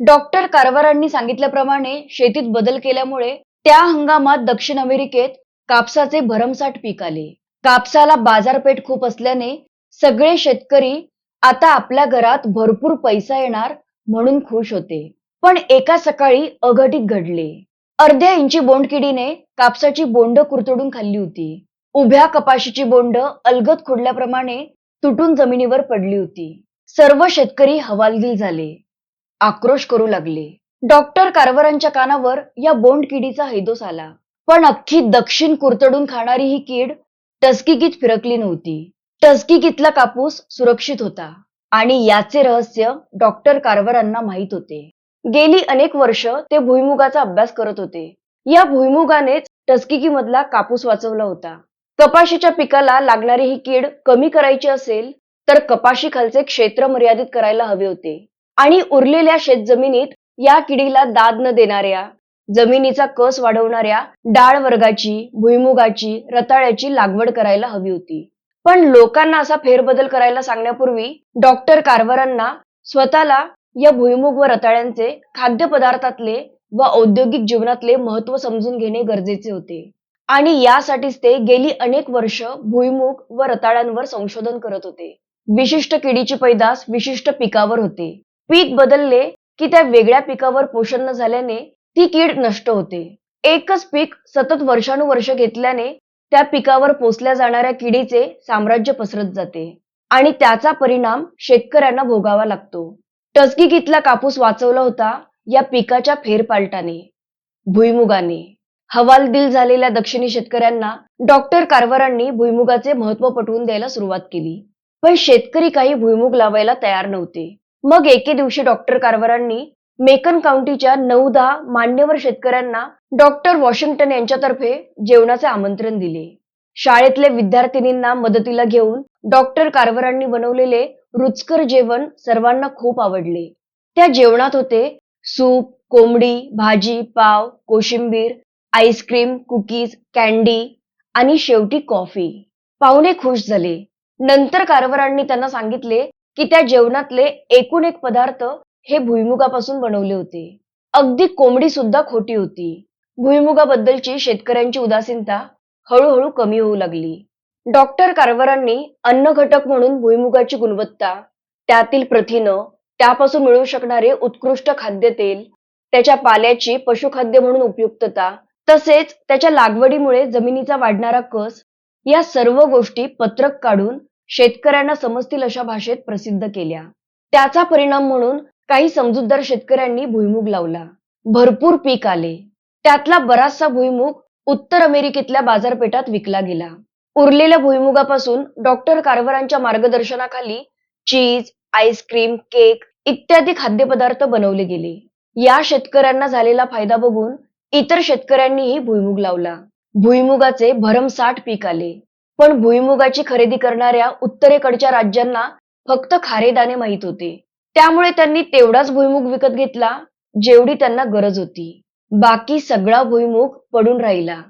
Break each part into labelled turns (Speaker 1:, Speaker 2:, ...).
Speaker 1: Doctor कारवारांनी सांगितल्याप्रमाणे शेतीत बदल केल्यामुळे त्या हंगामात दक्षिण अमेरिकेत कापसाचे भरमसाठ पीक आले. कापसाला बाजारपेठ खूप असल्याने सगळे शेतकरी आता आपल्या घरात भरपूर पैसा येणार म्हणून खुश होते. पण एका सकाळी अघटित घडले. अर्ध्या इंची बोंडकिडीने कापसाची बोंड कुरतडून खाल्ली होती. उभ्या कपाशीची बोंड अलगत खोडल्याप्रमाणे तुटून जमिनीवर पडली होती. सर्व शेतकरी हवालदिल झाले. आक्रोश करू लागले. डॉक्टर कारवारांच्या कानावर या बोंड किडीचा हैदोस आला. पण अख्खी दक्षिण कुरतडून खाणारी ही कीड टस्किकीत फिरकली नव्हती. टस्किकीतला कापूस सुरक्षित होता. आणि याचे रहस्य डॉक्टर कारवारांना माहीत होते. गेली अनेक वर्ष ते भुईमुगाचा अभ्यास करत होते. या भुईमुगानेच टस्किकी मधला कापूस वाचवला होता. कपाशीच्या पिकाला लागणारी ही कीड कमी करायची असेल तर कपाशी खालचे क्षेत्र मर्यादित करायला हवे होते. आणि उरलेल्या शेतजमिनीत या किडीला दाद न देणाऱ्या जमिनीचा कस वाढवणाऱ्या डाळ वर्गाची भुईमुगाची रताळ्याची लागवड करायला हवी होती. पण लोकांना असा फेरबदल करायला सांगण्यापूर्वी डॉक्टर कारवारांना स्वतःला या भुईमुग व रताळ्यांचे खाद्यपदार्थातले व औद्योगिक जीवनातले महत्त्व समजून घेणे गरजेचे होते. आणि यासाठीच ते गेली अनेक वर्ष भुईमुग व रताळ्यांवर संशोधन करत होते. विशिष्ट किडीची पैदास विशिष्ट पिकावर होते. पीक बदलले की त्या वेगळ्या पिकावर पोषण न झाल्याने ती कीड नष्ट होते. एकच पीक सतत वर्षानुवर्ष घेतल्याने त्या पिकावर पोचल्या जाणाऱ्या किडीचे साम्राज्य पसरत जाते आणि त्याचा परिणाम शेतकऱ्यांना भोगावा लागतो. टसकिकीतला कापूस वाचवला होता या पिकाच्या फेरपालटाने. भुईमुगाने. हवालदिल झालेल्या दक्षिणी शेतकऱ्यांना डॉक्टर कारवारांनी भुईमुगाचे महत्त्व पटवून द्यायला सुरुवात केली. पण शेतकरी काही भुईमुग लावायला तयार नव्हते. मग एके दिवशी डॉक्टर कारवारांनी मेकन काउंटीच्या नऊ दहा मान्यवर शेतकऱ्यांना डॉक्टर वॉशिंग्टन यांच्यातर्फे जेवणाचे आमंत्रण दिले. शाळेतल्या विद्यार्थिनींना मदतीला घेऊन डॉक्टर कारवारांनी बनवलेले रुचकर जेवण सर्वांना खूप आवडले. त्या जेवणात होते सूप कोंबडी भाजी पाव कोशिंबीर आईस्क्रीम कुकीज कॅन्डी आणि शेवटी कॉफी. पाहुणे खुश झाले. नंतर कारवारांनी त्यांना सांगितले की त्या जेवणातले एकूण एक पदार्थ हे भुईमुगापासून बनवले होते. अगदी कोंबडी सुद्धा खोटी होती. भुईमुगाबद्दलची शेतकऱ्यांची उदासीनता हळूहळू कमी होऊ लागली. डॉक्टर कारवारांनी अन्न घटक म्हणून भुईमुगाची गुणवत्ता त्यातील प्रथिनं त्यापासून मिळू शकणारे उत्कृष्ट खाद्यतेल त्याच्या पाल्याची पशुखाद्य म्हणून उपयुक्तता तसेच त्याच्या लागवडीमुळे जमिनीचा वाढणारा कस या सर्व गोष्टी पत्रक काढून शेतकऱ्यांना समजतील अशा भाषेत प्रसिद्ध केल्या. त्याचा परिणाम म्हणून काही समजूतदार शेतकऱ्यांनी भुईमुग लावला. भरपूर पीक आले. त्यातला बराचसा भुईमुग उत्तर अमेरिकेतल्या बाजारपेठात विकला गेला. उरलेल्या भुईमुगापासून डॉक्टर कारवारांच्या मार्गदर्शनाखाली चीज आईस्क्रीम केक इत्यादी खाद्यपदार्थ बनवले गेले. या शेतकऱ्यांना झालेला फायदा बघून इतर शेतकऱ्यांनीही भुईमुग लावला. भुईमुगाचे भरमसाठ पीक आले. पण भुईमुगाची खरेदी करणाऱ्या उत्तरेकडच्या राज्यांना फक्त खारे दाणे माहीत होते. त्यामुळे त्यांनी तेवढाच भुईमुग विकत घेतला जेवढी त्यांना गरज होती. बाकी सगळा भुईमुग पडून राहिला.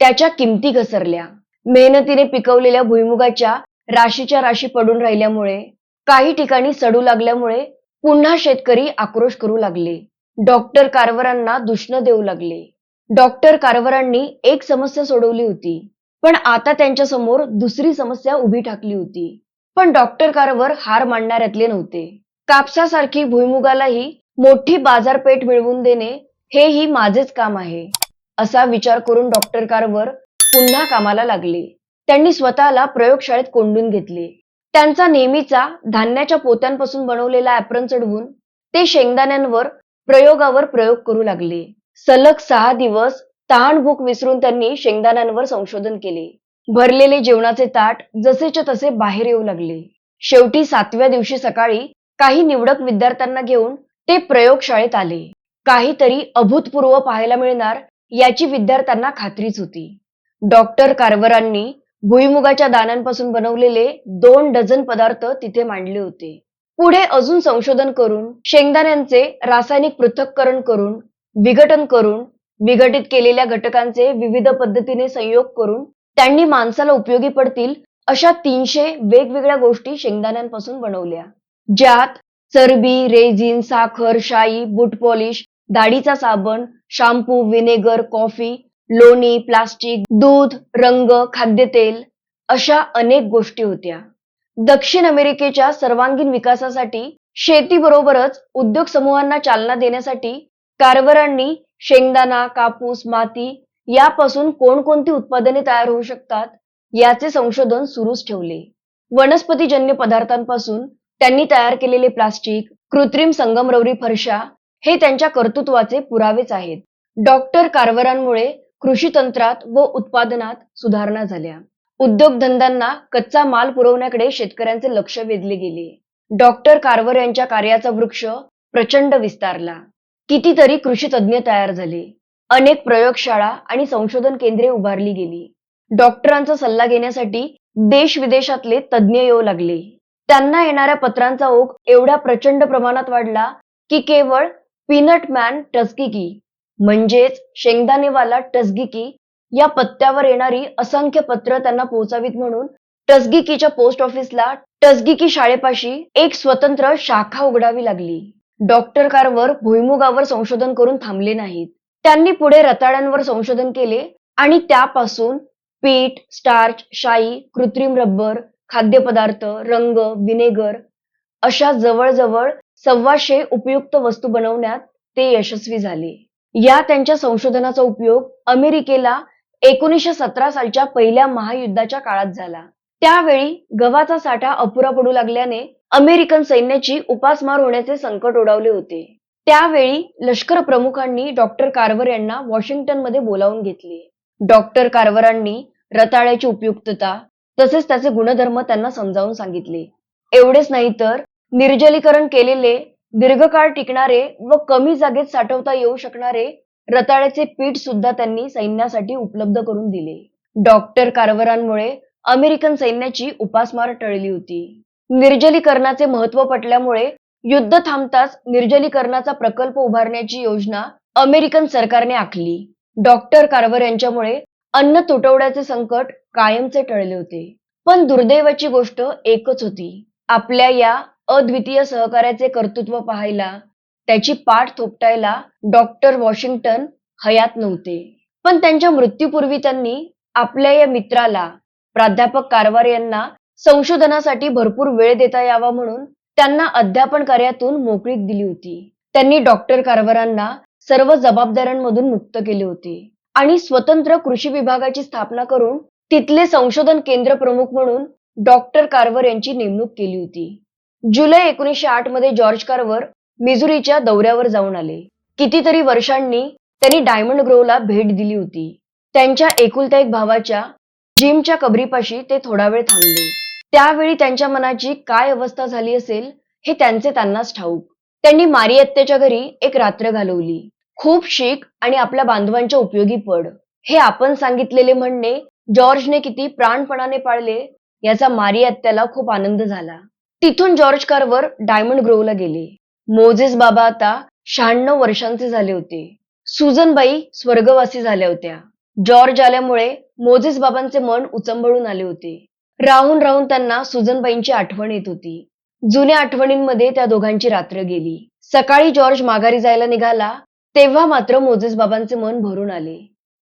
Speaker 1: त्याच्या किमती घसरल्या. मेहनतीने पिकवलेल्या भुईमुगाच्या राशीच्या राशी पडून राहिल्यामुळे काही ठिकाणी सडू लागल्यामुळे पुन्हा शेतकरी आक्रोश करू लागले. डॉक्टर कारवारांना दुष्ण देऊ लागले. डॉक्टर कारवारांनी एक समस्या सोडवली होती. पण आता त्यांच्यासमोर दुसरी समस्या उभी ठाकली होती. पण डॉक्टर कारवर हार मांडणाऱ्यातले नव्हते. कापसासारखी भुईमुगालाही मोठी बाजारपेठ मिळवून देणे हेही माझेच काम आहे असा विचार करून डॉक्टर कारवर पुन्हा कामाला लागले. त्यांनी स्वतःला प्रयोगशाळेत कोंडून घेतले. त्यांचा नेहमीचा धान्याच्या पोत्यांपासून बनवलेला ऍप्रन चढवून ते शेंगदाण्यांवर प्रयोगावर प्रयोग करू लागले. सलग सहा दिवस ताण भूक विसरून त्यांनी शेंगदाण्यांवर संशोधन केले. भरलेले जेवणाचे ताट जसेच्या तसे बाहेर येऊ लागले. शेवटी सातव्या दिवशी सकाळी काही निवडक विद्यार्थ्यांना घेऊन ते प्रयोगशाळेत आले. काहीतरी अभूतपूर्व पाहायला मिळणार याची विद्यार्थ्यांना खात्रीच होती. डॉक्टर कारवरांनी भुईमुगाच्या दाण्यांपासून बनवलेले दोन डझन पदार्थ तिथे मांडले होते. पुढे अजून संशोधन करून शेंगदाण्यांचे रासायनिक पृथक्करण करून विघटन करून विघटित केलेल्या घटकांचे विविध पद्धतीने संयोग करून त्यांनी माणसाला उपयोगी पडतील अशा तीनशे वेगवेगळ्या गोष्टी शेंगदाण्यांपासून बनवल्या. ज्यात चरबी रेझिन साखर शाई बूट पॉलिश दाढीचा साबण शाम्पू व्हिनेगर कॉफी लोणी प्लास्टिक दूध रंग खाद्यतेल अशा अनेक गोष्टी होत्या. दक्षिण अमेरिकेच्या सर्वांगीण विकासासाठी शेतीबरोबरच उद्योग समूहांना चालना देण्यासाठी कारभारांनी शेंगदाणा कापूस माती यापासून कोणकोणती उत्पादने तयार होऊ शकतात याचे संशोधन सुरूच ठेवले. वनस्पतीजन्य पदार्थांपासून त्यांनी तयार केलेले प्लास्टिक कृत्रिम संगमरवरी फरशा हे त्यांच्या कर्तृत्वाचे पुरावेच आहेत. डॉक्टर कारवारांमुळे कृषी तंत्रात व उत्पादनात सुधारणा झाल्या. उद्योगधंद्यांना कच्चा माल पुरवण्याकडे शेतकऱ्यांचे लक्ष वेधले गेले. डॉक्टर कारवर यांच्या कार्याचा वृक्ष प्रचंड विस्तारला. कितीतरी कृषी तज्ज्ञ तयार झाले. अनेक प्रयोगशाळा आणि संशोधन केंद्रे उभारली गेली. डॉक्टरांचा सल्ला घेण्यासाठी देश विदेशातले तज्ज्ञ येऊ लागले. त्यांना येणाऱ्या पत्रांचा ओघ एवढ्या प्रचंड प्रमाणात वाढला की केवळ पीनट मॅन टस्किकी म्हणजेच शेंगदाणेवाला टस्गिकी या पत्त्यावर येणारी असंख्य पत्र त्यांना पोहोचावीत म्हणून टस्गिकीच्या पोस्ट ऑफिसला टस्गिकी शाळेपाशी एक स्वतंत्र शाखा उघडावी लागली. डॉक्टर कारवर भुईमुगावर संशोधन करून थांबले नाहीत. त्यांनी पुढे रताळ्यांवर संशोधन केले आणि त्यापासून पीठ स्टार्च शाई कृत्रिम रबर खाद्यपदार्थ रंग विनेगर अशा जवळजवळ सव्वाशे उपयुक्त वस्तू बनवण्यात ते यशस्वी झाले. या त्यांच्या संशोधनाचा उपयोग अमेरिकेला एकोणीसशे सतरा सालच्या पहिल्या महायुद्धाच्या काळात झाला. त्यावेळी गव्हाचा साठा अपुरा पडू लागल्याने अमेरिकन सैन्याची उपासमार होण्याचे संकट ओढावले होते. त्यावेळी लष्कर प्रमुखांनी डॉक्टर कार्वर यांना वॉशिंग्टनमध्ये बोलावून घेतले. डॉक्टर कार्वरांनी रताळ्याची उपयुक्तता तसेच त्याचे गुणधर्म त्यांना समजावून सांगितले. एवढेच नाही तर निर्जलीकरण केलेले दीर्घकाळ टिकणारे व कमी जागेत साठवता येऊ शकणारे रताळ्याचे पीठ सुद्धा त्यांनी सैन्यासाठी उपलब्ध करून दिले. डॉक्टर कारवारांमुळे अमेरिकन सैन्याची उपासमार टळली होती. निर्जलीकरणाचे महत्त्व पटल्यामुळे युद्ध थांबताच निर्जलीकरणाचा प्रकल्प उभारण्याची योजना अमेरिकन सरकारने आखली. डॉक्टर कारवर यांच्यामुळे अन्न तुटवड्याचे संकट कायमचे टळले होते. पण दुर्दैवाची गोष्ट एकच होती. आपल्या या अद्वितीय सहकार्याचे कर्तृत्व पाहायला त्याची पाठ थोपटायला डॉक्टर वॉशिंग्टन हयात नव्हते. पण त्यांच्या मृत्यूपूर्वी त्यांनी आपल्या या मित्राला प्राध्यापक कारवार यांना संशोधनासाठी भरपूर वेळ देता यावा म्हणून त्यांना अध्यापन कार्यातून मोकळीक दिली होती. त्यांनी डॉक्टर कारभारांना सर्व जबाबदाऱ्यांमधून मुक्त केले होते. आणि स्वतंत्र कृषी विभागाची स्थापना करून तिथले संशोधन केंद्र प्रमुख म्हणून डॉक्टर कारवर यांची नेमणूक केली होती. जुलै एकोणीसशे आठमध्ये जॉर्ज कारवर मिझुरीच्या दौऱ्यावर जाऊन आले. कितीतरी वर्षांनी त्यांनी डायमंड ग्रोवला भेट दिली होती. त्यांच्या एकुलत्या एक भावाच्या जिमच्या कबरीपाशी ते थोडा वेळ थांबले. त्यावेळी त्यांच्या मनाची काय अवस्था झाली असेल हे त्यांचे त्यांनाच ठाऊक. त्यांनी मारियत्तेच्या घरी एक रात्र घालवली. खूप शीख आणि आपल्या बांधवांच्या उपयोगी पड. हे आपण सांगितलेले म्हणणे जॉर्जने किती प्राणपणाने पाळले याचा मारियत्त्याला खूप आनंद झाला. तिथून जॉर्ज कारवर डायमंड ग्रोवला गेले. मोजेस बाबा आता शहाण्णव वर्षांचे झाले होते. सुजनबाई स्वर्गवासी झाल्या होत्या. जॉर्ज आल्यामुळे मोजेस बाबांचे मन उचंबळून आले होते. राहून राहून त्यांना सुजनबाईंची आठवण येत होती. जुन्या आठवणींमध्ये त्या दोघांची रात्र गेली. सकाळी जॉर्ज माघारी जायला निघाला तेव्हा मात्र मोजेस बाबांचे मन भरून आले.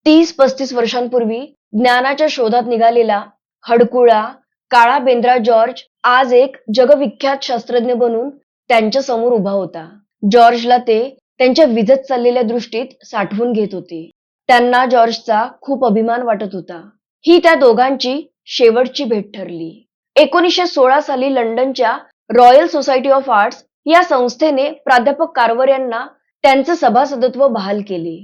Speaker 1: तीस पस्तीस वर्षांपूर्वी ज्ञानाच्या शोधात निघालेला हडकुळा काळा बेंद्रा जॉर्ज आज एक जगविख्यात शास्त्रज्ञ बनून त्यांच्यासमोर उभा होता. जॉर्जला ते त्यांच्या विजत चाललेल्या दृष्टीत साठवून घेत होते. त्यांना जॉर्जचा खूप अभिमान वाटत होता. ही त्या दोघांची शेवटची भेट ठरली. एकोणीसशे सोळा साली लंडनच्या रॉयल सोसायटी ऑफ आर्ट्स या संस्थेने प्राध्यापक कारवर यांना त्यांचं सभासदत्व बहाल केले.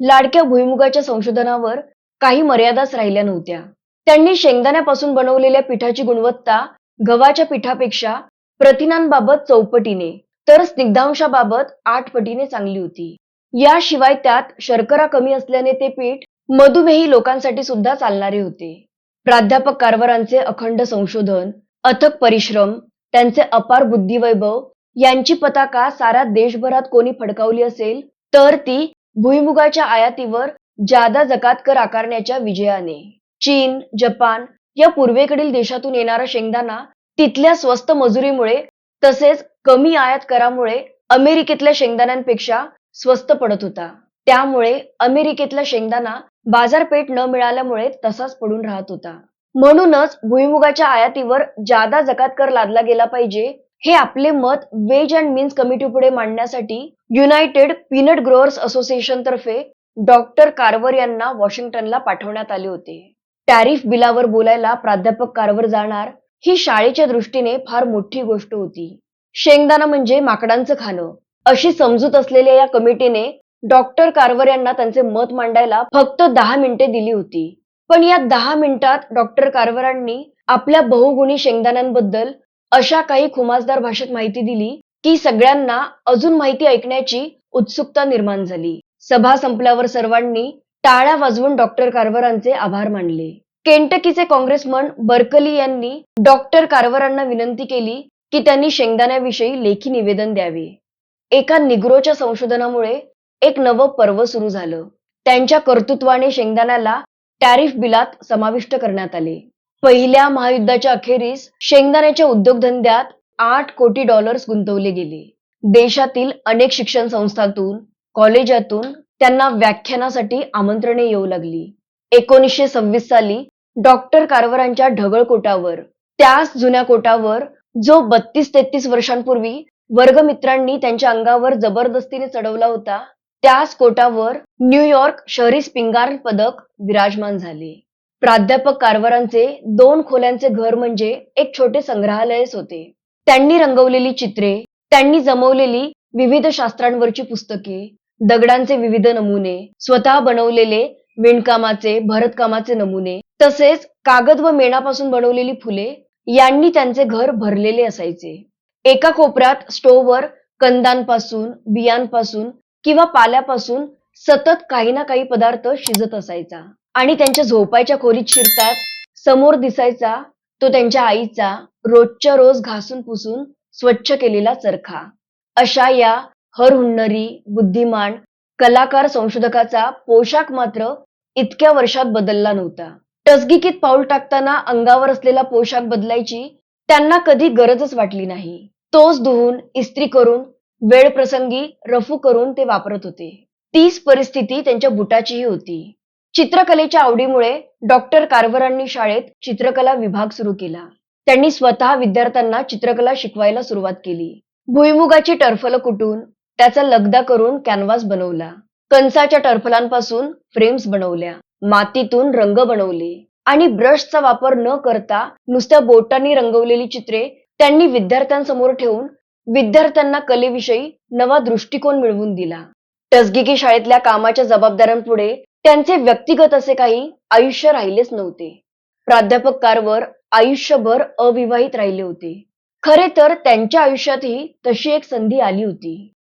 Speaker 1: लाडक्या भुईमुगाच्या संशोधनावर काही मर्यादाच राहिल्या नव्हत्या. त्यांनी शेंगदाण्यापासून बनवलेल्या पिठाची गुणवत्ता गव्हाच्या पिठापेक्षा प्रथिनांबाबत चौपटीने तर स्निग्धांशाबाबत आठ पटीने चांगली होती. याशिवाय त्यात शर्करा कमी असल्याने ते पीठ मधुमेही लोकांसाठी सुद्धा चालणारे होते. प्राध्यापक कारवारांचे अखंड संशोधन अथक परिश्रम त्यांचे अपार बुद्धिवैभव यांची पताका साऱ्या देशभरात कोणी फडकावली असेल तर ती भुईमुगाच्या आयातीवर जादा जकात कर आकारण्याच्या विजयाने. चीन जपान या पूर्वेकडील देशातून येणारा शेंगदाणा तिथल्या स्वस्त मजुरीमुळे तसेच कमी आयात करामुळे अमेरिकेतल्या शेंगदाण्यांपेक्षा स्वस्त पडत होता. त्यामुळे अमेरिकेतला शेंगदाणा बाजारपेठ न मिळाल्यामुळे तसाच पडून राहत होता. म्हणूनच भुईमुगाच्या आयातीवर जादा जकात कर लादला गेला पाहिजे हे आपले मत वेज अँड मीन्स कमिटी पुढे मांडण्यासाठी युनायटेड पीनट ग्रोअर्स असोसिएशन तर्फे डॉक्टर कारवर यांना वॉशिंग्टनला पाठवण्यात आले होते. टॅरिफ बिलावर बोलायला प्राध्यापक कारवर जाणार ही शाळेच्या दृष्टीने फार मोठी गोष्ट होती. शेंगदाणा म्हणजे माकडांचं खाणं अशी समजूत असलेल्या या कमिटीने डॉक्टर कारवर यांना त्यांचे मत मांडायला फक्त दहा मिनिटे दिली होती. पण या दहा मिनिटात डॉक्टर कारवरांनी आपल्या बहुगुणी शेंगदाण्यांबद्दल अशा काही खुमासदार भाषेत माहिती दिली की सगळ्यांना अजून माहिती ऐकण्याची उत्सुकता निर्माण झाली. सभा संपल्यावर सर्वांनी टाळ्या वाजवून डॉक्टर कारवरांचे आभार मानले. केंटकीचे काँग्रेसमन बर्कली यांनी डॉक्टर कारवरांना विनंती केली की त्यांनी शेंगदाण्याविषयी लेखी निवेदन द्यावे. एका निग्रोच्या संशोधनामुळे एक नवं पर्व सुरू झालं. त्यांच्या कर्तृत्वाने शेंगदाण्याला टॅरिफ बिलात समाविष्ट करण्यात आले. पहिल्या महायुद्धाच्या अखेरीस शेंगदाण्याच्या उद्योगधंद्यात आठ कोटी डॉलर्स गुंतवले गेले. देशातील अनेक शिक्षण संस्थातून कॉलेजातून त्यांना व्याख्यानासाठी आमंत्रणे येऊ लागली. एकोणीसशे सव्वीस साली डॉक्टर कारवरांच्या ढगळ कोटावर त्याच जुन्या कोटावर जो बत्तीस तेहतीस वर्षांपूर्वी वर्गमित्रांनी त्यांच्या अंगावर जबरदस्तीने चढवला होता त्याच कोटावर न्यूयॉर्क शहरी स्पिंगार पदक विराजमान झाले. प्राध्यापक कारवारांचे दोन खोल्यांचे घर म्हणजे एक छोटे संग्रहालयच होते. त्यांनी रंगवलेली चित्रे त्यांनी जमवलेली विविध शास्त्रांवरची पुस्तके दगडांचे विविध नमुने स्वतः बनवलेले विणकामाचे भरतकामाचे नमुने तसेच कागद व मेणापासून बनवलेली फुले यांनी त्यांचे घर भरलेले असायचे. एका कोपऱ्यात स्टोव्हवर कंदांपासून बियांपासून किंवा पाल्यापासून सतत काही ना काही पदार्थ शिजत असायचा. आणि त्यांच्या झोपायच्या खोलीत शिरताच समोर दिसायचा तो त्यांच्या आईचा रोजच्या रोज घासून पुसून स्वच्छ केलेला चरखा. अशा या हरहुन्नरी बुद्धिमान कलाकार संशोधकाचा पोशाख मात्र इतक्या वर्षात बदलला नव्हता. टसगिकीत पाऊल टाकताना अंगावर असलेला पोशाख बदलायची त्यांना कधी गरजच वाटली नाही. तोच धुवून इस्त्री करून वेळ प्रसंगी रफू करून ते वापरत होते. तीच परिस्थिती त्यांच्या बुटाचीही होती. चित्रकलेच्या आवडीमुळे डॉक्टर कारवरांनी शाळेत चित्रकला विभाग सुरू केला. त्यांनी स्वतः विद्यार्थ्यांना चित्रकला शिकवायला सुरुवात केली. भुईमुगाची टर्फल कुटून त्याचा लगदा करून कॅनव्हास बनवला. कंसाच्या टर्फलांपासून फ्रेम्स बनवल्या. मातीतून रंग बनवले. आणि ब्रशचा वापर न करता नुसत्या बोटांनी रंगवलेली चित्रे त्यांनी विद्यार्थ्यांसमोर ठेवून विद्यार्थ्यांना कलेविषयी नवा दृष्टिकोन मिळवून दिला. टसगिकी शाळेतल्या कामाच्या जबाबदाऱ्यांपुढे त्यांचे व्यक्तिगत असे काही आयुष्य राहिलेच नव्हते. प्राध्यापक कारवर आयुष्यभर अविवाहित राहिले होते. खरे तर त्यांच्या आयुष्यातही तशी एक संधी आली होती.